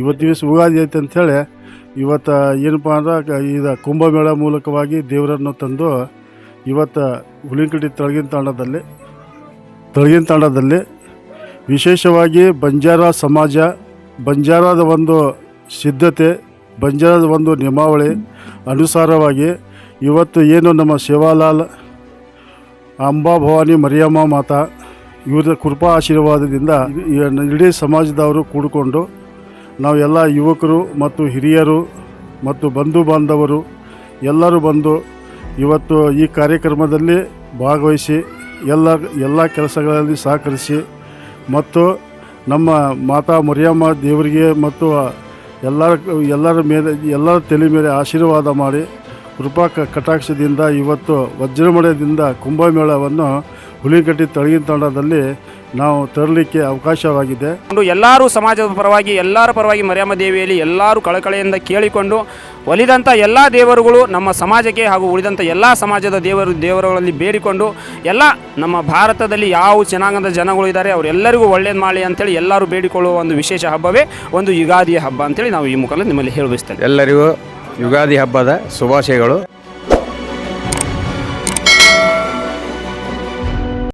ಇವತ್ತು ದಿವಸ ಯುಗಾದಿ ಐತೆ ಅಂಥೇಳಿ ಇವತ್ತು ಏನಪ್ಪ ಅಂದ್ರೆ ಇದು ಕುಂಭಮೇಳ ಮೂಲಕವಾಗಿ ದೇವರನ್ನು ತಂದು ಇವತ್ತು ಹುಲಿಕಟ್ಟಿ ತಳಗಿನ ತಾಂಡದಲ್ಲಿ ತಳಗಿನ ತಾಂಡದಲ್ಲಿ ವಿಶೇಷವಾಗಿ ಬಂಜಾರ ಸಮಾಜ, ಬಂಜಾರದ ಒಂದು ಸಿದ್ಧತೆ, ಬಂಜಾರದ ಒಂದು ನಿಯಮಾವಳಿ ಅನುಸಾರವಾಗಿ ಇವತ್ತು ಏನು ನಮ್ಮ ಶಿವಾಲಾಲ್ ಅಂಬಾ ಭವಾನಿ ಮರಿಯಮ್ಮ ಮಾತಾ, ಇವರ ಕೃಪಾ ಆಶೀರ್ವಾದದಿಂದ ಇಡೀ ಸಮಾಜದವರು ಕೂಡಿಕೊಂಡು ನಾವೆಲ್ಲ ಯುವಕರು ಮತ್ತು ಹಿರಿಯರು ಮತ್ತು ಬಂಧು ಬಾಂಧವರು ಎಲ್ಲರೂ ಬಂದು ಇವತ್ತು ಈ ಕಾರ್ಯಕ್ರಮದಲ್ಲಿ ಭಾಗವಹಿಸಿ ಎಲ್ಲ ಎಲ್ಲ ಕೆಲಸಗಳಲ್ಲಿ ಸಹಕರಿಸಿ ಮತ್ತು ನಮ್ಮ ಮಾತಾ ಮರಿಯಮ್ಮ ದೇವರಿಗೆ ಮತ್ತು ಎಲ್ಲರ ಎಲ್ಲರ ಮೇಲೆ, ಎಲ್ಲರ ತಲೆ ಮೇಲೆ ಆಶೀರ್ವಾದ ಮಾಡಿ ಕೃಪಾ ಕಟಾಕ್ಷದಿಂದ ಇವತ್ತು ವಜ್ರಮಳೆಯಿಂದ ಕುಂಭಮೇಳವನ್ನು ಹುಲಿಕಟ್ಟಿ ತಳಗಿನ ತಾಂಡದಲ್ಲಿ ನಾವು ತರಲಿಕ್ಕೆ ಅವಕಾಶವಾಗಿದೆ. ಒಂದು ಎಲ್ಲರೂ ಸಮಾಜದ ಪರವಾಗಿ ಎಲ್ಲರ ಪರವಾಗಿ ಮರ್ಯಾಮ ದೇವಿಯಲ್ಲಿ ಎಲ್ಲರೂ ಕಳಕಳೆಯಿಂದ ಕೇಳಿಕೊಂಡು ಒಲಿದಂಥ ಎಲ್ಲ ದೇವರುಗಳು ನಮ್ಮ ಸಮಾಜಕ್ಕೆ ಹಾಗೂ ಉಳಿದಂಥ ಎಲ್ಲ ಸಮಾಜದ ದೇವರು ದೇವರುಗಳಲ್ಲಿ ಬೇಡಿಕೊಂಡು ಎಲ್ಲ ನಮ್ಮ ಭಾರತದಲ್ಲಿ ಯಾವ ಜನಾಂಗದ ಜನಗಳು ಇದ್ದಾರೆ ಅವರೆಲ್ಲರಿಗೂ ಒಳ್ಳೇದು ಮಾಡಲಿ ಅಂತೇಳಿ ಎಲ್ಲರೂ ಬೇಡಿಕೊಳ್ಳುವ ಒಂದು ವಿಶೇಷ ಹಬ್ಬವೇ ಒಂದು ಯುಗಾದಿ ಹಬ್ಬ ಅಂತೇಳಿ ನಾವು ಈ ಮುಖಾಂತರ ನಿಮ್ಮಲ್ಲಿ ಹೇಳಬಯಸ್ತೇವೆ ಎಲ್ಲರಿಗೂ ಯುಗಾದಿ ಹಬ್ಬದ ಶುಭಾಶಯಗಳು.